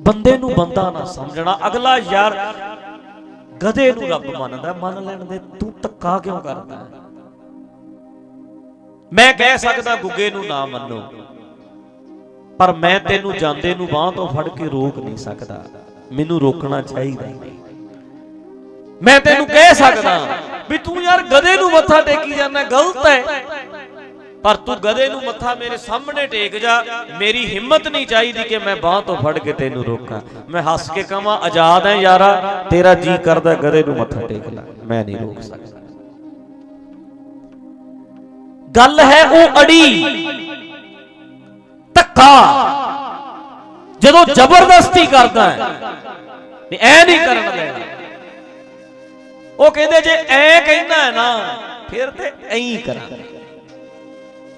ਬੰਦੇ ਨੂੰ ਬੰਦਾ ਨਾ ਸਮਝਣਾ। ਅਗਲਾ ਯਾਰ ਗਧੇ ਨੂੰ ਰੱਬ ਮੰਨਦਾ, ਮੰਨ ਲੈਣ ਦੇ, ਤੂੰ ਧੱਕਾ ਕਿਉਂ ਕਰਦਾ? ਮੈਂ ਕਹਿ ਸਕਦਾ ਗੁੱਗੇ ਨੂੰ ਨਾ ਮੰਨੋ, ਪਰ ਮੈਂ ਤੈਨੂੰ ਜਾਂਦੇ ਨੂੰ ਬਾਹ ਤੋਂ ਫੜ ਕੇ ਰੋਕ ਨਹੀਂ ਸਕਦਾ। ਮੈਨੂੰ ਰੋਕਣਾ ਚਾਹੀਦਾ। ਮੈਂ ਤੈਨੂੰ ਕਹਿ ਸਕਦਾ ਵੀ ਤੂੰ ਯਾਰ ਗਧੇ ਨੂੰ ਮੱਥਾ ਟੇਕੀ ਜਾਂਦਾ, ਗਲਤ ਹੈ। ਪਰ ਤੂੰ ਗਧੇ ਨੂੰ ਮੱਥਾ ਮੇਰੇ ਸਾਹਮਣੇ ਟੇਕ ਜਾ। ਮੇਰੀ ਹਿੰਮਤ ਨਹੀਂ ਚਾਹੀਦੀ ਕਿ ਮੈਂ ਬਾਹ ਤੋਂ ਫੜ ਕੇ ਤੈਨੂੰ ਰੋਕਾਂ। ਮੈਂ ਹੱਸ ਕੇ ਕਹਾਂ, ਆਜ਼ਾਦ ਹੈ ਯਾਰਾ, ਤੇਰਾ ਜੀ ਕਰਦਾ ਗਧੇ ਨੂੰ ਮੱਥਾ ਟੇਕ ਲੈ। ਮੈਂ ਨਹੀਂ ਰੋਕ ਸਕਦਾ। ਗੱਲ ਹੈ ਉਹ ਅੜੀ, ਧੱਕਾ, ਜਦੋਂ ਜ਼ਬਰਦਸਤੀ ਕਰਦਾ ਹੈ। ਵੀ ਐ ਨਹੀਂ ਕਰਨ ਦੇਣਾ। ਉਹ ਕਹਿੰਦੇ, ਜੇ ਐ ਕਹਿੰਦਾ ਹੈ ਨਾ, ਫਿਰ ਤੇ ਐਂ ਹੀ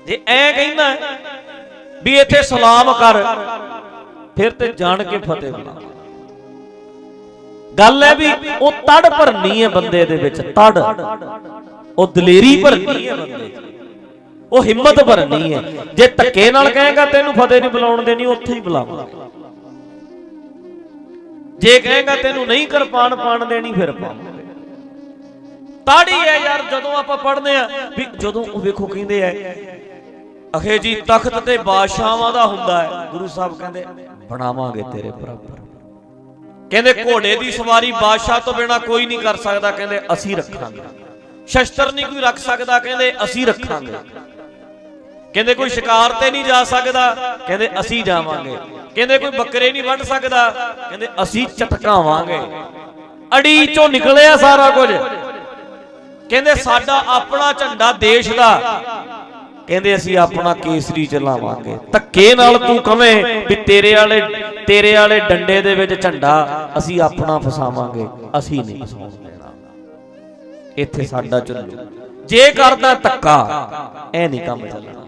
ਜੇ ਐ ਕਹਿੰਦਾ ਵੀ ਇੱਥੇ ਸਲਾਮ ਕਰ, ਫਿਰ ਤੇ ਜਾਣ ਕੇ ਫਤਿਹ ਬੁਲਾ ਗੱਲ ਹੈ ਵੀ ਉਹ ਤੜ ਭਰਨੀ ਹੈ ਬੰਦੇ ਦੇ ਵਿੱਚ, ਤੜ। ਉਹ ਦਲੇਰੀ ਭਰਨੀ ਹੈ ਬੰਦੇ ਉਹ ਹਿੰਮਤ ਭਰਨੀ ਹੈ। ਜੇ ਧੱਕੇ ਨਾਲ ਕਹੇਗਾ ਤੈਨੂੰ ਫਤਿਹ ਨਹੀਂ ਬੁਲਾਉਣ ਦੇਣੀ, ਉੱਥੇ ਹੀ ਬੁਲਾਵਾਂਗੇ। ਜੇ ਕਹੇਗਾ ਤੈਨੂੰ ਨਹੀਂ ਕਿਰਪਾਨ ਪਾਣ ਦੇਣੀ, ਫਿਰ ਪਾਵਾਂਗੇ। ਤਾੜੀ ਹੈ ਯਾਰ, ਜਦੋਂ ਆਪਾਂ ਪੜ੍ਹਦੇ ਆ ਵੀ ਜਦੋਂ ਉਹ ਵੇਖੋ ਕਹਿੰਦੇ ਆ ਅਖੇ ਜੀ, ਤਖਤ ਤੇ ਬਾਦਸ਼ਾਹਾਂ ਦਾ ਹੁੰਦਾ ਹੈ। ਗੁਰੂ ਸਾਹਿਬ ਕਹਿੰਦੇ, ਬਣਾਵਾਂਗੇ ਤੇਰੇ ਬਰਾਬਰ। ਕਹਿੰਦੇ, ਘੋੜੇ ਦੀ ਸਵਾਰੀ ਬਾਦਸ਼ਾਹ ਤੋਂ ਬਿਨਾ ਕੋਈ ਨਹੀਂ ਕਰ ਸਕਦਾ। ਕਹਿੰਦੇ, ਅਸੀਂ ਰੱਖਾਂਗੇ। ਸ਼ਸਤਰ ਨਹੀਂ ਕੋਈ ਰੱਖ ਸਕਦਾ। ਕਹਿੰਦੇ, ਅਸੀਂ ਰੱਖਾਂਗੇ। ਕਹਿੰਦੇ, ਕੋਈ ਸ਼ਿਕਾਰ ਤੇ ਨਹੀਂ ਜਾ ਸਕਦਾ। ਕਹਿੰਦੇ, ਅਸੀਂ ਜਾਵਾਂਗੇ। ਕਹਿੰਦੇ, ਕੋਈ ਬੱਕਰੇ ਨਹੀਂ ਵੱਢ ਸਕਦਾ। ਕਹਿੰਦੇ, ਅਸੀਂ ਚਟਕਾਵਾਂਗੇ ਅੜੀ ਚੋਂ ਨਿਕਲਿਆ ਸਾਰਾ ਕੁਝ। ਕਹਿੰਦੇ, ਸਾਡਾ ਆਪਣਾ ਝੰਡਾ ਦੇਸ਼ ਦਾ। ਕਹਿੰਦੇ ਅਸੀਂ ਆਪਣਾ ਕੇਸਰੀ ਚਲਾਵਾਂਗੇ। ਧੱਕੇ ਨਾਲ ਤੂੰ ਕਵੇਂ ਵੀ ਤੇਰੇ ਵਾਲੇ ਤੇਰੇ ਵਾਲੇ ਡੰਡੇ ਦੇ ਵਿੱਚ ਝੰਡਾ ਅਸੀਂ ਆਪਣਾ ਫਸਾਵਾਂਗੇ। ਅਸੀਂ ਨਹੀਂ ਫਸਾਉਣ। ਦੇਣਾ ਇੱਥੇ ਸਾਡਾ ਚੱਲੂ ਜੇ ਕਰਦਾ ਧੱਕਾ ਐ ਨਹੀਂ ਕੰਮ ਚੱਲਣਾ।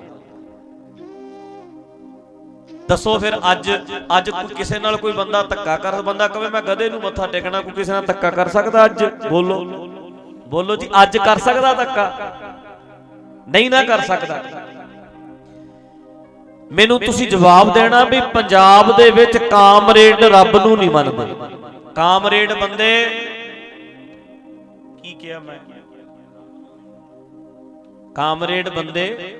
ਦੱਸੋ ਫਿਰ ਅੱਜ ਅੱਜ ਕੋਈ ਕਿਸੇ ਨਾਲ ਕੋਈ ਬੰਦਾ ਧੱਕਾ ਕਰ ਬੰਦਾ ਕਵੇ ਮੈਂ ਗਧੇ ਨੂੰ ਮੱਥਾ ਟੇਕਣਾ ਕੋਈ ਕਿਸੇ ਨਾਲ ਧੱਕਾ ਕਰ ਸਕਦਾ ਅੱਜ? ਬੋਲੋ। ਬੋਲੋ ਜੀ ਅੱਜ ਕਰ ਸਕਦਾ ਧੱਕਾ? ਨਹੀਂ ਨਾ ਕਰ ਸਕਦਾ। ਮੈਨੂੰ ਤੁਸੀਂ ਜਵਾਬ ਦੇਣਾ ਵੀ ਪੰਜਾਬ ਦੇ ਵਿੱਚ ਕਾਮਰੇਡ ਰੱਬ ਨੂੰ ਨਹੀਂ ਮੰਨਦੇ। ਕਾਮਰੇਡ ਬੰਦੇ ਕੀ ਕਿਹਾ ਮੈਂ? ਕਾਮਰੇਡ ਬੰਦੇ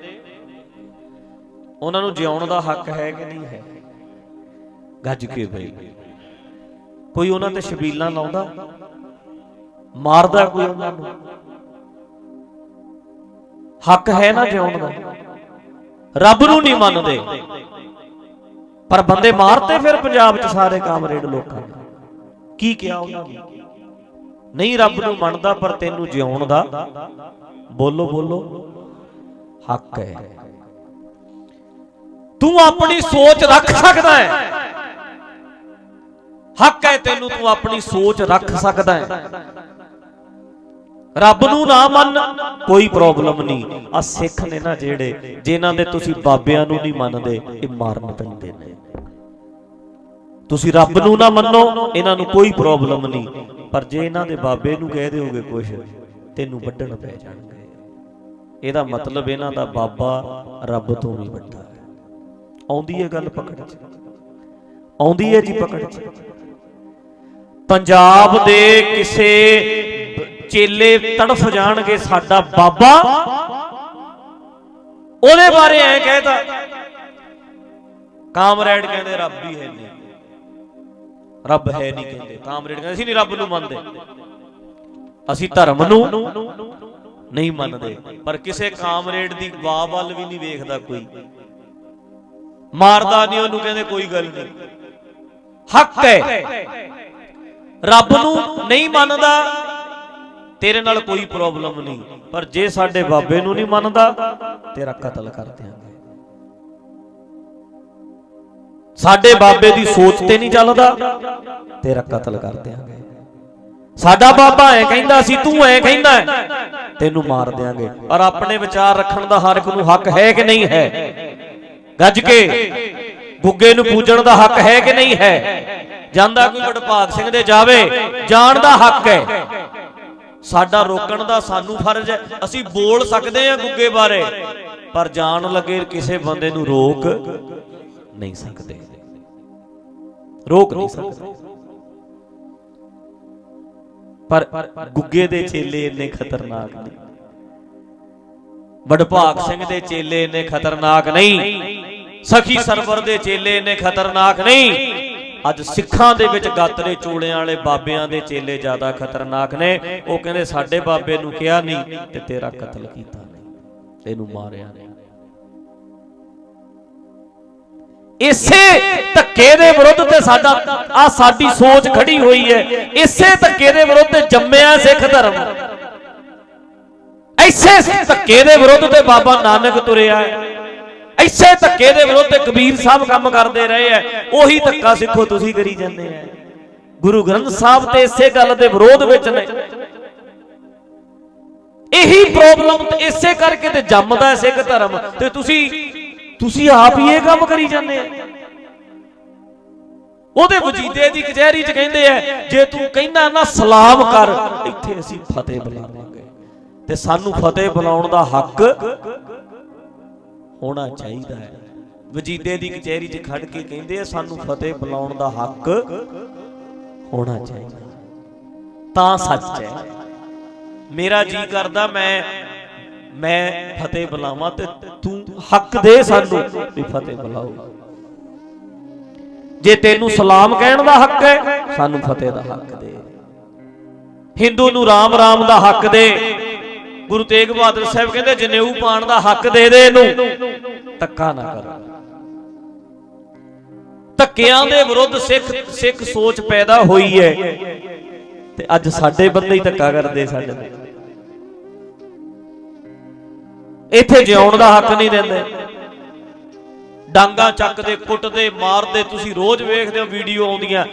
ਉਹਨਾਂ ਨੂੰ ਜਿਉਣ ਦਾ ਹੱਕ ਹੈ ਕਿ ਨਹੀਂ ਹੈ? ਗੱਜ ਕੇ ਬਈ। ਕੋਈ ਉਹਨਾਂ ਤੇ ਸ਼ਬੀਲਾਂ ਲਾਉਂਦਾ? ਮਾਰਦਾ ਕੋਈ ਉਹਨਾਂ ਨੂੰ? ਹੱਕ ਹੈ ਨਾ ਜਿਉਣ ਦਾ? ਰੱਬ ਨੂੰ ਨਹੀਂ ਮੰਨਦੇ। ਪਰ ਬੰਦੇ ਮਾਰਤੇ ਫਿਰ ਪੰਜਾਬ 'ਚ ਸਾਰੇ ਕਾਮਰੇਡ ਲੋਕਾਂ ਨੇ। ਕੀ ਕਿਹਾ ਉਹਨਾਂ ਨੇ? ਨਹੀਂ ਰੱਬ ਨੂੰ ਮੰਨਦਾ, ਪਰ ਤੈਨੂੰ ਜਿਉਣ ਦਾ। ਬੋਲੋ ਬੋਲੋ। ਹੱਕ ਹੈ। ਤੂੰ ਆਪਣੀ ਸੋਚ ਰੱਖ ਸਕਦਾ ਹੈ। ਹੱਕ ਹੈ ਤੈਨੂੰ ਤੂੰ ਆਪਣੀ ਸੋਚ ਰੱਖ ਸਕਦਾ ਹੈ। ਰੱਬ ਨੂੰ ਨਾ ਮੰਨ, ਕੋਈ ਪ੍ਰੋਬਲਮ ਨਹੀਂ। ਆ ਸਿੱਖ ਨੇ ਨਾ ਜਿਹੜੇ, ਜਿਨ੍ਹਾਂ ਦੇ ਤੁਸੀਂ ਬਾਬਿਆਂ ਨੂੰ ਨਹੀਂ ਮੰਨਦੇ, ਇਹ ਮਾਰਨ ਪੈਂਦੇ ਨੇ। ਤੁਸੀਂ ਰੱਬ ਨੂੰ ਨਾ ਮੰਨੋ, ਇਹਨਾਂ ਨੂੰ ਕੋਈ ਪ੍ਰੋਬਲਮ ਨਹੀਂ। ਪਰ ਜੇ ਇਹਨਾਂ ਦੇ ਬਾਬੇ ਨੂੰ ਕਹਿ ਦਿਓਗੇ ਕੁਝ ਤੈਨੂੰ ਵੱਢਣ ਪੈ ਜਾਣਗੇ। ਇਹਦਾ ਮਤਲਬ ਇਹਨਾਂ ਦਾ ਬਾਬਾ ਰੱਬ ਤੋਂ ਵੀ ਵੱਡਾ ਹੈ। ਆਉਂਦੀ ਹੈ ਗੱਲ ਪਕੜ ਚ? ਆਉਂਦੀ ਹੈ ਜੀ ਪਕੜ ਚ? ਪੰਜਾਬ ਦੇ ਕਿਸੇ ਚੇਲੇ ਤੜਫ ਜਾਣਗੇ ਸਾਡਾ ਬਾਬਾ। ਉਹਦੇ ਬਾਰੇ ਐ ਕਹਿਤਾ ਕਾਮਰੇਡ ਕਹਿੰਦੇ, ਰੱਬ ਹੀ ਹੈ ਨਹੀਂ। ਰੱਬ ਹੈ ਨਹੀਂ ਕਹਿੰਦੇ। ਕਾਮਰੇਡ ਕਹਿੰਦੇ, ਅਸੀਂ ਨਹੀਂ ਰੱਬ ਨੂੰ ਮੰਨਦੇ। ਅਸੀਂ ਧਰਮ ਨੂੰ ਨਹੀਂ ਮੰਨਦੇ। ਪਰ ਕਿਸੇ ਕਾਮਰੇਡ ਦੀ ਬਾਹ ਵੱਲ ਵੀ ਨਹੀਂ ਵੇਖਦਾ ਕੋਈ। ਮਾਰਦਾ ਨਹੀਂ, ਉਹਨੂੰ ਕਹਿੰਦੇ, ਕੋਈ ਗੱਲ ਨਹੀਂ। ਹੱਕ ਹੈ। ਰੱਬ ਨੂੰ ਨਹੀਂ ਮੰਨਦਾ ਤੇਰੇ ਨਾਲ ਕੋਈ ਪ੍ਰੋਬਲਮ ਨਹੀਂ। ਪਰ ਜੇ ਸਾਡੇ ਬਾਬੇ ਨੂੰ ਨਹੀਂ ਮੰਨਦਾ, ਤੇਰਾ ਕਤਲ ਕਰ ਦਿਆਂਗੇ। ਸਾਡੇ ਬਾਬੇ ਦੀ ਸੋਚ ਤੇ ਨਹੀਂ ਚੱਲਦਾ, ਤੇਰਾ ਕਤਲ ਕਰ ਦਿਆਂਗੇ। ਸਾਡਾ ਬਾਬਾ ਐ ਕਹਿੰਦਾ ਸੀ, ਤੂੰ ਐ ਕਹਿੰਦਾ ਤੈਨੂੰ ਮਾਰ ਦਿਆਂਗੇ। ਪਰ ਆਪਣੇ ਵਿਚਾਰ ਰੱਖਣ ਦਾ ਹਰ ਇੱਕ ਨੂੰ ਹੱਕ ਹੈ ਕਿ ਨਹੀਂ ਹੈ? ਗੱਜ ਕੇ, ਗੁੱਗੇ ਨੂੰ ਪੂਜਣ ਦਾ ਹੱਕ ਹੈ ਕਿ ਨਹੀਂ ਹੈ? ਜਾਂਦਾ ਕੋਈ ਵਡਭਾਗ ਸਿੰਘ ਦੇ ਜਾਵੇ, ਜਾਣ ਦਾ ਹੱਕ ਹੈ। ਸਾਡਾ ਰੋਕਣ ਦਾ ਸਾਨੂੰ ਫਰਜ਼ ਹੈ। ਅਸੀਂ ਬੋਲ ਸਕਦੇ ਹਾਂ ਗੁੱਗੇ ਬਾਰੇ, ਪਰ ਜਾਣ ਲੱਗੇ ਕਿਸੇ ਬੰਦੇ ਨੂੰ ਰੋਕ ਨਹੀਂ ਸਕਦੇ। ਰੋਕ ਨਹੀਂ ਸਕਦਾ। ਪਰ ਗੁੱਗੇ ਦੇ ਚੇਲੇ ਇੰਨੇ ਖਤਰਨਾਕ ਨਹੀਂ ਵਡਭਾਗ ਸਿੰਘ ਦੇ ਚੇਲੇ ਇੰਨੇ ਖਤਰਨਾਕ ਨਹੀਂ। ਸਖੀ ਸਰਵਰ ਦੇ ਚੇਲੇ ਇੰਨੇ ਖਤਰਨਾਕ ਨਹੀਂ। ਅੱਜ ਸਿੱਖਾਂ ਦੇ ਵਿੱਚ ਗਾਤਰੇ ਚੋਲਿਆਂ ਵਾਲੇ ਬਾਬਿਆਂ ਦੇ ਚੇਲੇ ਜ਼ਿਆਦਾ ਖਤਰਨਾਕ ਨੇ। ਉਹ ਕਹਿੰਦੇ, ਸਾਡੇ ਬਾਬੇ ਨੂੰ ਕਿਹਾ ਨਹੀਂ ਤੇ ਤੇਰਾ ਕਤਲ ਕੀਤਾ ਨਹੀਂ। ਤੈਨੂੰ ਮਾਰਿਆ ਨਹੀਂ। ਇਸੇ ਧੱਕੇ ਦੇ ਵਿਰੁੱਧ ਤੇ ਸਾਡਾ ਆ ਸਾਡੀ ਸੋਚ ਖੜੀ ਹੋਈ ਹੈ। ਇਸੇ ਧੱਕੇ ਦੇ ਵਿਰੁੱਧ ਤੇ ਜੰਮਿਆ ਸਿੱਖ ਧਰਮ। ਐਸੇ ਧੱਕੇ ਦੇ ਵਿਰੁੱਧ ਤੇ ਬਾਬਾ ਨਾਨਕ ਤੁਰਿਆ ਹੈ। ਇਸੇ ਧੱਕੇ ਦੇ ਵਿਰੁੱਧ ਕਬੀਰ ਸਾਹਿਬ ਕੰਮ ਕਰਦੇ ਰਹੇ ਐ। ਉਹੀ ਧੱਕਾ ਸਿੱਖੋ, ਤੁਸੀਂ ਕਰੀ ਜਾਂਦੇ ਐ। ਗੁਰੂ ਗ੍ਰੰਥ ਸਾਹਿਬ ਤੇ ਇਸੇ ਗੱਲ ਦੇ ਵਿਰੋਧ ਵਿੱਚ ਨੇ। ਇਹੀ ਪ੍ਰੋਬਲਮ ਇਸੇ ਕਰਕੇ ਤੇ ਜੰਮਦਾ ਹੈ ਸਿੱਖ ਧਰਮ। ਤੇ ਤੁਸੀਂ ਤੁਸੀਂ ਆਪ ਹੀ ਇਹ ਕੰਮ ਕਰੀ ਜਾਂਦੇ ਆ ਉਹਦੇ ਵਜੀਦੇ ਦੀ ਕਚਹਿਰੀ 'ਚ ਕਹਿੰਦੇ ਐ, ਜੇ ਤੂੰ ਕਹਿੰਦਾ ਨਾ ਸਲਾਮ ਕਰ, ਇੱਥੇ ਅਸੀਂ ਫਤਿਹ ਬੁਲਾਵਾਂਗੇ। ਤੇ ਸਾਨੂੰ ਫਤਿਹ ਬੁਲਾਉਣ ਦਾ ਹੱਕ ਹੋਣਾ ਚਾਹੀਦਾ ਹੈ। ਵਜੀਦੇ ਦੀ ਕਚਹਿਰੀ 'ਚ ਖੜ ਕੇ ਕਹਿੰਦੇ ਆ, ਸਾਨੂੰ ਫਤਿਹ ਬੁਲਾਉਣ ਦਾ ਹੱਕ ਹੋਣਾ ਚਾਹੀਦਾ ਤਾਂ ਸੱਚ ਹੈ। ਮੇਰਾ ਜੀ ਕਰਦਾ, ਮੈਂ ਮੈਂ ਫਤਿਹ ਬੁਲਾਵਾਂ ਤੇ ਤੂੰ ਹੱਕ ਦੇ ਸਾਨੂੰ ਵੀ ਫਤਿਹ ਬੁਲਾਓ। ਜੇ ਤੈਨੂੰ ਸਲਾਮ ਕਹਿਣ ਦਾ ਹੱਕ ਹੈ, ਸਾਨੂੰ ਫਤਿਹ ਦਾ ਹੱਕ ਦੇ। ਹਿੰਦੂ ਨੂੰ ਰਾਮ ਰਾਮ ਦਾ ਹੱਕ ਦੇ। ਗੁਰੂ ਤੇਗ ਬਹਾਦਰ ਸਾਹਿਬ ਕਹਿੰਦੇ, ਜਨੇਊ ਪਾਣ ਦਾ ਹੱਕ ਦੇ ਦੇ ਇਹਨੂੰ। ਧੱਕਾ ਨਾ ਕਰ। ਧੱਕਿਆਂ ਦੇ ਵਿਰੁੱਧ ਸਿੱਖ ਸਿੱਖ ਸੋਚ ਪੈਦਾ ਹੋਈ ਹੈ। ਤੇ ਅੱਜ ਸਾਡੇ ਬੰਦੇ ਹੀ ਧੱਕਾ ਕਰਦੇ ਸਾਡੇ ਨਾਲ ਇੱਥੇ ਜਿਉਣ ਦਾ ਹੱਕ ਨਹੀਂ ਦਿੰਦੇ। ਡਾਂਗਾ ਚੱਕਦੇ, ਕੁੱਟਦੇ, ਮਾਰਦੇ, ਤੁਸੀਂ ਰੋਜ਼ ਵੇਖਦੇ ਹੋ ਵੀਡੀਓ ਆਉਂਦੀਆਂ।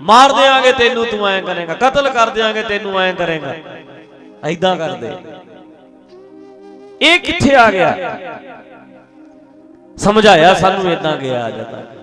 ਮਾਰ ਦਿਆਂਗੇ ਤੈਨੂੰ, ਤੂੰ ਐਂ ਕਰੇਗਾ। ਕਤਲ ਕਰ ਦਿਆਂਗੇ ਤੈਨੂੰ, ਐਂ ਕਰੇਗਾ। ਐਦਾਂ ਕਰਦੇ। ਇਹ ਕਿੱਥੇ ਆ ਗਿਆ? ਸਮਝਾਇਆ ਸਾਨੂੰ ਇਦਾਂ ਗਿਆ ਤੱਕ।